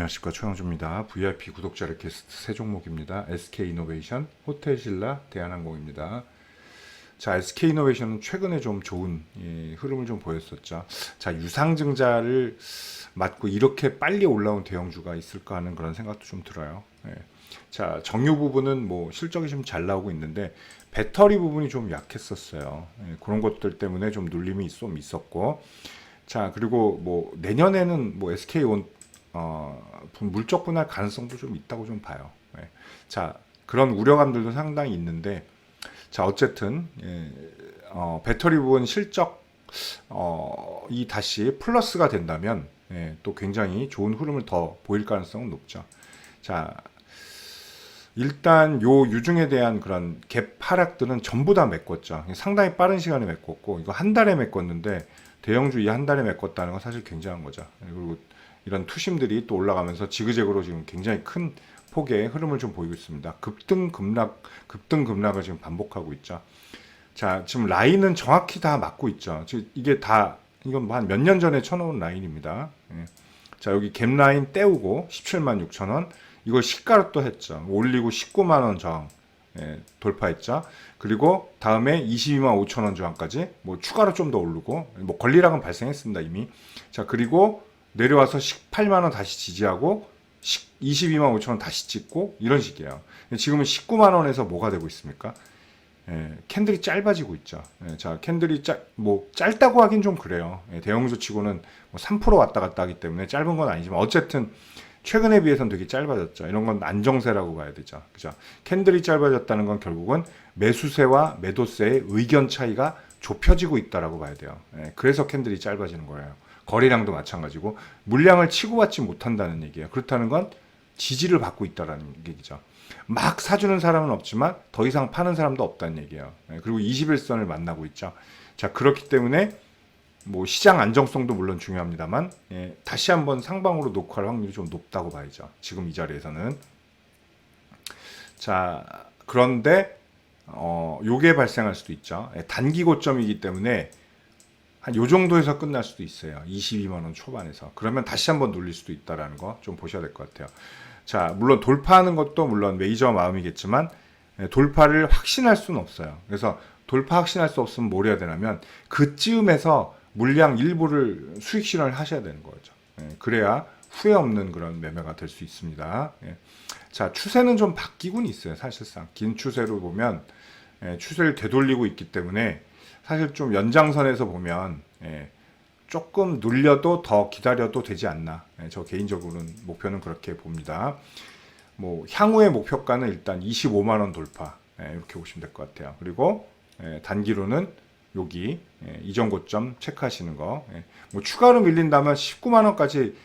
안녕하십니까 최영주입니다. VIP 구독자 리퀘스트 세 종목입니다. SK 이노베이션, 호텔신라, 대한항공입니다. 자, SK 이노베이션은 최근에 좀 좋은 예, 흐름을 좀 보였었죠. 자, 유상증자를 맞고 이렇게 빨리 올라온 대형주가 있을까 하는 그런 생각도 좀 들어요. 예. 자, 정유 부분은 뭐 실적이 좀 잘 나오고 있는데 배터리 부분이 좀 약했었어요. 예, 그런 것들 때문에 좀 눌림이 좀 있었고. 자, 그리고 뭐 내년에는 뭐 SK 온 어, 분- 물적 분할 가능성도 좀 있다고 좀 봐요. 예. 자, 그런 우려감들도 상당히 있는데, 자, 어쨌든, 예, 어, 배터리 부분 실적, 어, 이 다시 플러스가 된다면, 예, 또 굉장히 좋은 흐름을 더 보일 가능성은 높죠. 자, 일단 요 유중에 대한 그런 갭 하락들은 전부 다 메꿨죠. 상당히 빠른 시간에 메꿨고, 이거 한 달에 메꿨는데, 대형주 이 한 달에 메꿨다는 건 사실 굉장한 거죠. 그리고 이런 투심들이 또 올라가면서 지그재그로 지금 굉장히 큰 폭의 흐름을 좀 보이고 있습니다. 급등 급락 급등 급락을 지금 반복하고 있죠. 자, 지금 라인은 정확히 다 맞고 있죠. 지금 이게 다 이건 뭐 한 몇 년 전에 쳐놓은 라인입니다. 예. 자, 여기 갭 라인 떼우고 17만 6천 원 이걸 시가로 또 했죠. 올리고 19만 원 저항 예, 돌파했죠. 그리고 다음에 22만 5천 원 저항까지 뭐 추가로 좀 더 오르고 뭐 권리락은 발생했습니다 이미. 자 그리고 내려와서 18만 원 다시 지지하고 22만 5천 원 다시 찍고 이런 식이에요. 지금은 19만 원에서 뭐가 되고 있습니까? 예, 캔들이 짧아지고 있죠. 예, 자, 캔들이 짧, 뭐 짧다고 하긴 좀 그래요. 예, 대형주 치고는 뭐 3% 왔다 갔다 하기 때문에 짧은 건 아니지만 어쨌든 최근에 비해서는 되게 짧아졌죠. 이런 건 안정세라고 봐야 되죠. 그죠? 캔들이 짧아졌다는 건 결국은 매수세와 매도세의 의견 차이가 좁혀지고 있다라고 봐야 돼요. 예, 그래서 캔들이 짧아지는 거예요. 거래량도 마찬가지고 물량을 치고받지 못한다는 얘기예요. 그렇다는 건 지지를 받고 있다라는 얘기죠. 막 사주는 사람은 없지만 더 이상 파는 사람도 없다는 얘기예요. 예, 그리고 21선을 만나고 있죠. 자 그렇기 때문에 뭐 시장 안정성도 물론 중요합니다만 예, 다시 한번 상방으로 녹화할 확률이 좀 높다고 봐야죠. 지금 이 자리에서는 자 그런데 어 요게 발생할 수도 있죠. 예, 단기 고점이기 때문에 한 요 정도에서 끝날 수도 있어요. 22만 원 초반에서. 그러면 다시 한번 눌릴 수도 있다라는 거 좀 보셔야 될 것 같아요. 자, 물론 돌파하는 것도 물론 메이저 마음이겠지만 예, 돌파를 확신할 수는 없어요. 그래서 돌파 확신할 수 없으면 뭘 해야 되냐면 그쯤에서 물량 일부를 수익 실현을 하셔야 되는 거죠. 예, 그래야 후회 없는 그런 매매가 될 수 있습니다. 예. 자, 추세는 좀 바뀌곤 있어요. 사실상 긴 추세로 보면 예, 추세를 되돌리고 있기 때문에 사실 좀 연장선에서 보면 예, 조금 눌려도 더 기다려도 되지 않나. 예, 저 개인적으로는 목표는 그렇게 봅니다. 뭐 향후의 목표가는 일단 25만 원 돌파 예, 이렇게 보시면 될 것 같아요. 그리고 예, 단기로는 여기 예, 이전 고점 체크하시는 거. 예, 뭐 추가로 밀린다면 19만 원까지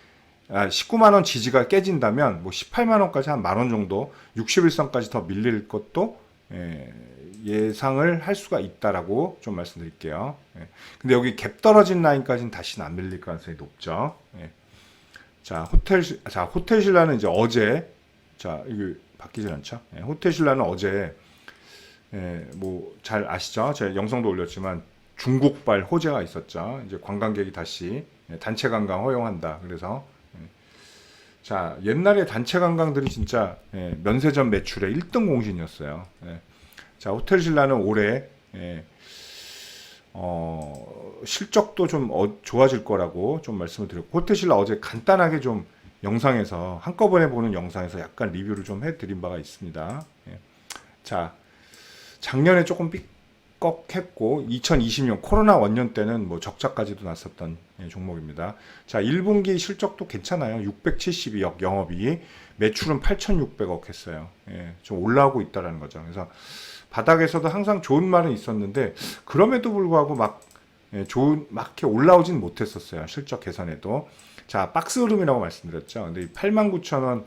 아, 19만 원 지지가 깨진다면 뭐 18만 원까지 한 만 원 정도 61선까지 더 밀릴 것도 예, 예상을 할 수가 있다라고 좀 말씀드릴게요. 예. 근데 여기 갭 떨어진 라인까지는 다시는 안 밀릴 가능성이 높죠. 예. 자 호텔 시- 자 호텔 신라는 이제 어제 자 이게 바뀌질 않죠. 예, 호텔 신라는 어제 예, 뭐 잘 아시죠? 제가 영상도 올렸지만 중국발 호재가 있었죠. 이제 관광객이 다시 예, 단체 관광 허용한다. 그래서 예. 자 옛날에 단체 관광들이 진짜 예, 면세점 매출의 1등 공신이었어요. 예. 자 호텔 신라는 올해 예, 어, 실적도 좀 어- 좋아질 거라고 좀 말씀을 드렸고 호텔 신라 어제 간단하게 좀 영상에서 한꺼번에 보는 영상에서 약간 리뷰를 좀 해드린 바가 있습니다. 예. 자 작년에 조금 삐걱했고 2020년 코로나 원년 때는 뭐 적자까지도 났었던 예, 종목입니다. 자 1분기 실적도 괜찮아요. 672억 영업이익 매출은 8,600억 했어요. 예, 좀 올라오고 있다라는 거죠. 그래서 바닥에서도 항상 좋은 말은 있었는데 그럼에도 불구하고 막 예, 좋은 막 이렇게 올라오진 못했었어요. 실적 개선에도. 자, 박스 흐름이라고 말씀드렸죠. 근데 이 89,000원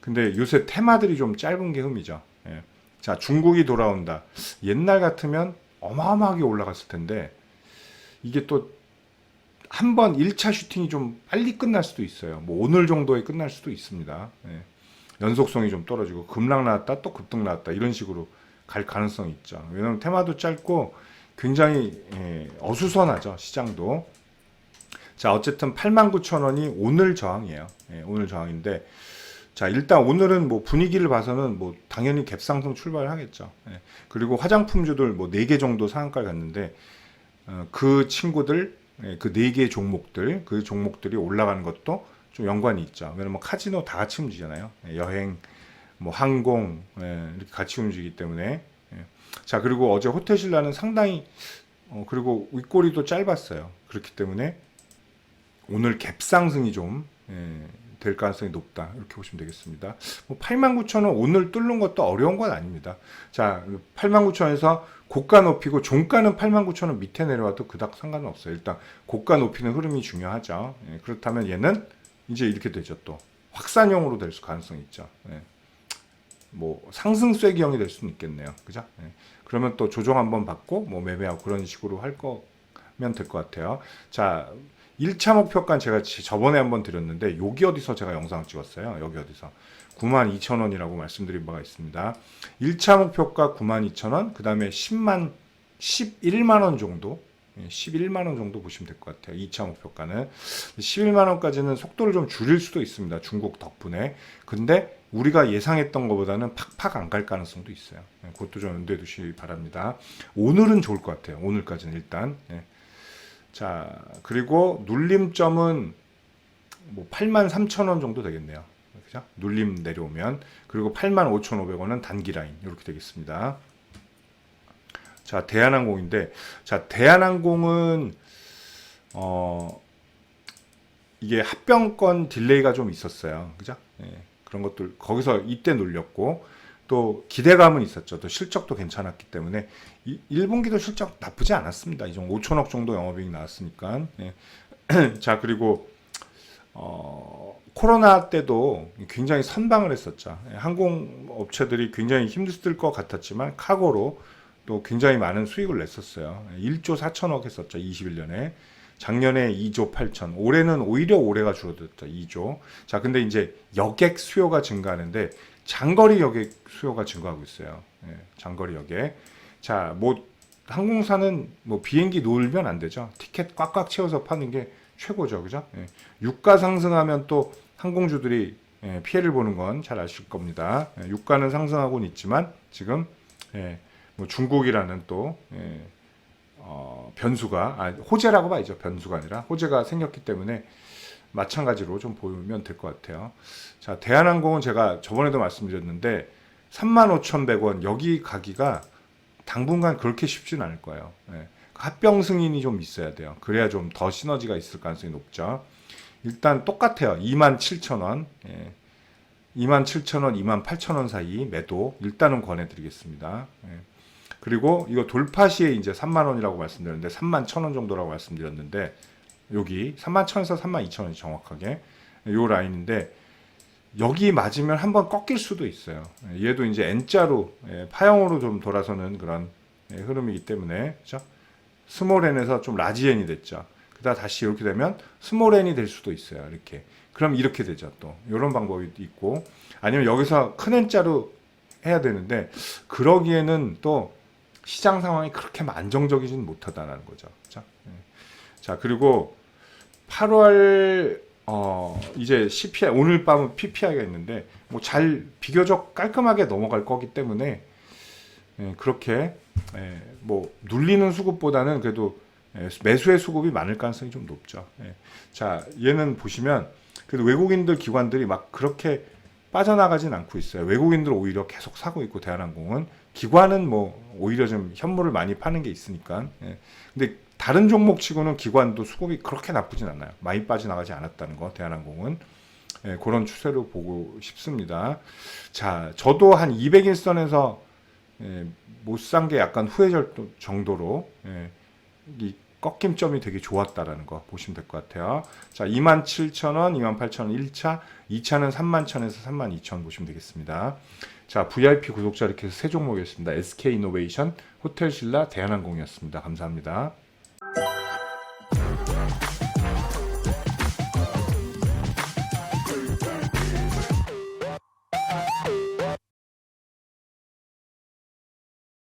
근데 요새 테마들이 좀 짧은 게 흠이죠. 예. 자, 중국이 돌아온다. 옛날 같으면 어마어마하게 올라갔을 텐데 이게 또 한 번 1차 슈팅이 좀 빨리 끝날 수도 있어요. 뭐 오늘 정도에 끝날 수도 있습니다. 예. 연속성이 좀 떨어지고 급락 나왔다 또 급등 나왔다 이런 식으로 갈 가능성이 있죠. 왜냐하면 테마도 짧고 굉장히 예, 어수선하죠 시장도. 자, 어쨌든 89,000원이 오늘 저항이에요. 예, 오늘 저항인데 자, 일단 오늘은 뭐 분위기를 봐서는 뭐 당연히 갭상승 출발을 하겠죠. 예, 그리고 화장품주들 뭐 4개 정도 상한가를 갔는데 어, 그 친구들 예, 그 4개 종목들 그 종목들이 올라가는 것도 좀 연관이 있죠. 왜냐면 카지노 다 같이 움직이잖아요. 예, 여행, 뭐 항공 예, 이렇게 같이 움직이기 때문에 예. 자 그리고 어제 호텔 신라는 상당히 어, 그리고 윗꼬리도 짧았어요. 그렇기 때문에 오늘 갭상승이 좀 예, 될 가능성이 높다 이렇게 보시면 되겠습니다. 뭐 89,000원 오늘 뚫는 것도 어려운 건 아닙니다. 자 89,000원에서 고가 높이고 종가는 89,000원 밑에 내려와도 그닥 상관은 없어요. 일단 고가 높이는 흐름이 중요하죠. 예, 그렇다면 얘는 이제 이렇게 되죠 또 확산형으로 될수 가능성이 있죠. 예. 뭐 상승 쐐기형이 될 수는 있겠네요. 그죠? 예. 그러면 또 조정 한번 받고 뭐 매매하고 그런 식으로 할 거면 될 것 같아요. 자, 1차 목표가는 제가 지- 저번에 한번 드렸는데 여기 어디서 제가 영상을 찍었어요. 여기 어디서 92,000원이라고 말씀드린 바가 있습니다. 1차 목표가 92,000원, 그다음에 10만 11만 원 정도 예, 11만 원 정도 보시면 될 것 같아요. 2차 목표가는 11만 원까지는 속도를 좀 줄일 수도 있습니다. 중국 덕분에. 근데 우리가 예상했던 것보다는 팍팍 안 갈 가능성도 있어요. 예, 그것도 좀 염두에 두시기 바랍니다. 오늘은 좋을 것 같아요. 오늘까지는 일단. 예. 자, 그리고 눌림점은 뭐 8만 3천 원 정도 되겠네요. 그죠? 눌림 내려오면. 그리고 8만 5,500원은 단기 라인. 이렇게 되겠습니다. 자, 대한항공인데, 자, 대한항공은, 어, 이게 합병권 딜레이가 좀 있었어요. 그죠? 예, 그런 것들, 거기서 이때 눌렸고, 또 기대감은 있었죠. 또 실적도 괜찮았기 때문에, 이, 1분기도 실적 나쁘지 않았습니다. 이 정도 5천억 정도 영업이익 나왔으니까. 예. 자, 그리고, 어, 코로나 때도 굉장히 선방을 했었죠. 예, 항공업체들이 굉장히 힘들 것 같았지만, 카고로 또 굉장히 많은 수익을 냈었어요. 1조 4천억 했었죠. 21년에. 작년에 2조 8천. 올해는 오히려 올해가 줄어들었죠. 2조. 자, 근데 이제 여객 수요가 증가하는데 장거리 여객 수요가 증가하고 있어요. 예, 장거리 여객. 자, 뭐 항공사는 뭐 비행기 놀면 안 되죠. 티켓 꽉꽉 채워서 파는 게 최고죠. 그죠? 예. 유가 상승하면 또 항공주들이 예, 피해를 보는 건 잘 아실 겁니다. 예, 유가는 상승하고는 있지만 지금 예, 뭐 중국이라는 또 예, 어, 변수가 아, 호재라고 봐야죠 변수가 아니라 호재가 생겼기 때문에 마찬가지로 좀 보면 될 것 같아요. 자 대한항공은 제가 저번에도 말씀드렸는데 35,100원 여기 가기가 당분간 그렇게 쉽진 않을 거예요. 예, 합병 승인이 좀 있어야 돼요. 그래야 좀 더 시너지가 있을 가능성이 높죠. 일단 똑같아요. 27,000원. 예. 27,000원, 28,000원 사이 매도 일단은 권해드리겠습니다. 예. 그리고 이거 돌파 시에 이제 3만 원이라고 말씀드렸는데 3만 1천 원 정도라고 말씀드렸는데 여기 3만 1천에서 3만 2천 원이 정확하게 요 라인인데 여기 맞으면 한번 꺾일 수도 있어요. 예, 얘도 이제 N자로 예, 파형으로 좀 돌아서는 그런 예, 흐름이기 때문에 그죠? 스몰 N에서 좀 라지 N이 됐죠. 그다 다시 이렇게 되면 스몰 N이 될 수도 있어요. 이렇게. 그럼 이렇게 되죠. 또 이런 방법이 있고 아니면 여기서 큰 N자로 해야 되는데 그러기에는 또 시장 상황이 그렇게 안정적이진 못하다는 거죠. 자, 예. 자 그리고 8월 어 이제 CPI 오늘 밤은 PPI가 있는데 뭐 잘 비교적 깔끔하게 넘어갈 거기 때문에 예, 그렇게 예, 뭐 눌리는 수급보다는 그래도 예, 매수의 수급이 많을 가능성이 좀 높죠. 예. 자 얘는 보시면 그래도 외국인들 기관들이 막 그렇게 빠져나가진 않고 있어요. 외국인들 오히려 계속 사고 있고 대한항공은 기관은 뭐 오히려 좀 현물을 많이 파는 게 있으니까. 예. 근데 다른 종목치고는 기관도 수급이 그렇게 나쁘진 않아요. 많이 빠져나가지 않았다는 거 대한항공은 예, 그런 추세로 보고 싶습니다. 자, 저도 한 200일선에서 예, 못산 게 약간 후회절 정도로 예, 이 꺾임점이 되게 좋았다라는 거 보시면 될 것 같아요. 자, 27,000원, 28,000원 1차, 2차는 31,000에서 32,000 보시면 되겠습니다. 자, VIP 구독자 이렇게 해서 세 종목이었습니다. SK 이노베이션, 호텔신라, 대한항공이었습니다. 감사합니다.